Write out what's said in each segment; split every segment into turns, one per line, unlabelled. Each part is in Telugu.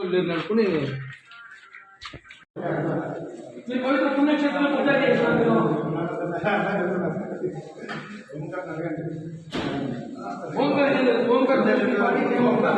లేదు అనుకుని మీ పవిత్ర పుణ్యక్షేత్రంలో పూజ చేసినారు ఓంకార జయంతి, ఓంకార జయంతి పాడి ఓంకార.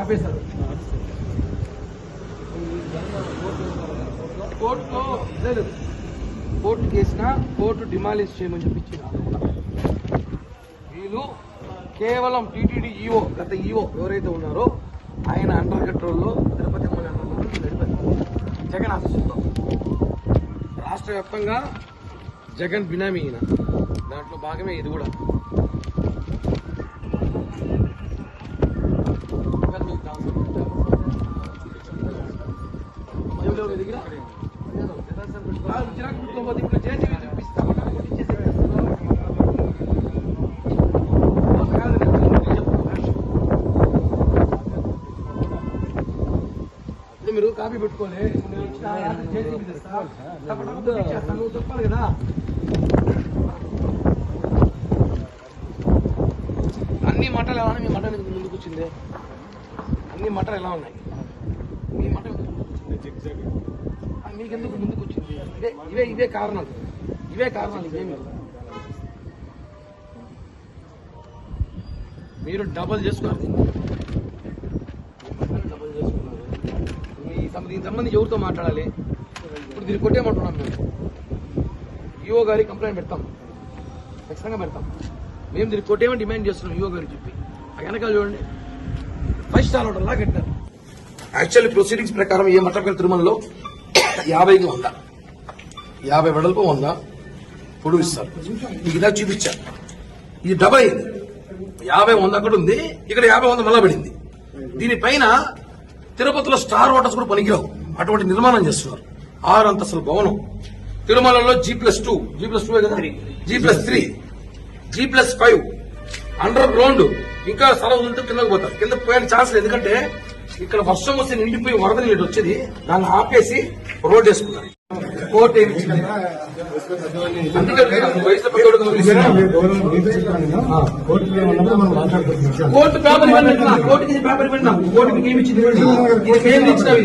ఆపేశారు. కోర్టులో లేదు. కోర్టు కేసిన కోర్టు డిమాలిష్ చేయమని చెప్పించిన వీళ్ళు కేవలం టీటీడీ ఈఓ గత ఈఓ ఎవరైతే ఉన్నారో ఆయన అండర్ కంట్రోల్లో తిరుపతి జగన్ ఆశిస్తుంటాం రాష్ట్ర వ్యాప్తంగా జగన్ బినామీ దాంట్లో భాగమే ఇది కూడా ఎవరు మీ దగ్గర? కాదు, జిరాక్స్ పెట్టుకోకపోతే ఇప్పుడు జేసీబీ చూపిస్తా. ఇచ్చేసేయ్. కాదు, నేను చెప్పు. ఇప్పుడు మీరు కాపీ పెట్టుకోలే. నేను నువ్వు చెప్పాలి కదా. అన్ని మటలు ఎలా ఉన్నాయి? మీ మటన్ ఎందుకు ముందుకు వచ్చింది? అన్ని మటలు ఎలా ఉన్నాయి? మీ మటన్ మీకెందుకు ముందుకు వచ్చింది ఇవే ఇవే ఇవే కారణాలు. ఇవే కారణాలు ఇవేమి? మీరు డబల్ చేసుకున్నారు. డబల్ చేసుకున్నారు. మీ దీనికి సంబంధించి ఎవరితో మాట్లాడాలి? ఇప్పుడు దీన్ని కొట్టేమంటున్నాం మేము ఈఓ గారికి కంప్లైంట్ పెడతాం. ఖచ్చితంగా పెడతాం. మేము దీన్ని కొట్టేమని డిమాండ్ చేస్తున్నాం ఈఓ గారికి చెప్పి. ఆ వెనకాల చూడండి. ఫైవ్ స్టార్ హోటల్లా కట్టారు. యాక్చువల్లీ ప్రొసీడింగ్స్ ప్రకారం ఏ మట్టపల్లి తిరుమలలో యాభైకి వంద యాభై వెడల్పు వంద పొడుగు ఇస్తారు మీకు ఇలా చూపించా. ఇది డబల్ అయింది. యాభై వంద అక్కడ ఉంది. ఇక్కడ యాభై వంద మళ్ళా పడింది. దీనిపైన తిరుపతిలో స్టార్ హోటల్స్ కూడా పనికిరావు. అటువంటి నిర్మాణం చేస్తున్నారు. ఆరు అంతస్తుల భవనం. తిరుమలలో G plus two G plus two కదా? G plus three G plus five underground ఇంకా స్థలం ఉంటే కిందకు పోతారు. కింద పోయే ఛాన్స్ ఎందుకంటే ఇక్కడ వర్షం వస్తే నిండిపోయి వరద నీళ్ళు వచ్చేది. దాన్ని ఆపేసి రోడ్ వేసుకున్నారు కోర్టు ఏమి ఇచ్చింది? కోర్టు పేపర్ ఇవ్వండి. కోర్టుకి పేపర్. కోర్టు ఏమి ఇచ్చింది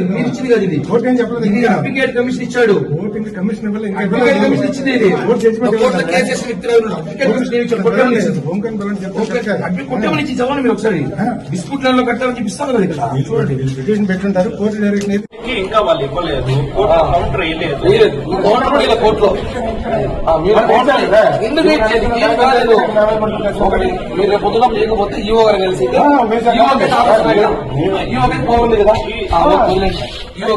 మీరు ఇచ్చింది కాదు ఇది కమిషన్ ఇచ్చాడు
ఓటింగ్ కమిషన్
మీరు ఒకసారి? డిస్ప్యూట్లలో కట్టాలని చెప్పిస్తాను కదా ఇక్కడ? చూడండి
పిటిషన్ పెట్టుంటారు. కోర్టు డైరెక్షన్
ఇంకా వాళ్ళు ఇవ్వలేదు. కోర్టు కౌంటర్ వేయలేదు
కౌంటర్ కోర్టులో మీరు కౌంటర్ లేదా? ఎందుకు ఇచ్చేది? ఏం కాలేదు. ఒకటి మీరు రేపు పొద్దున ఈవో గారు కలిసి ఈవో? ఈవో పవర్ ఉంది కదా. ఈవో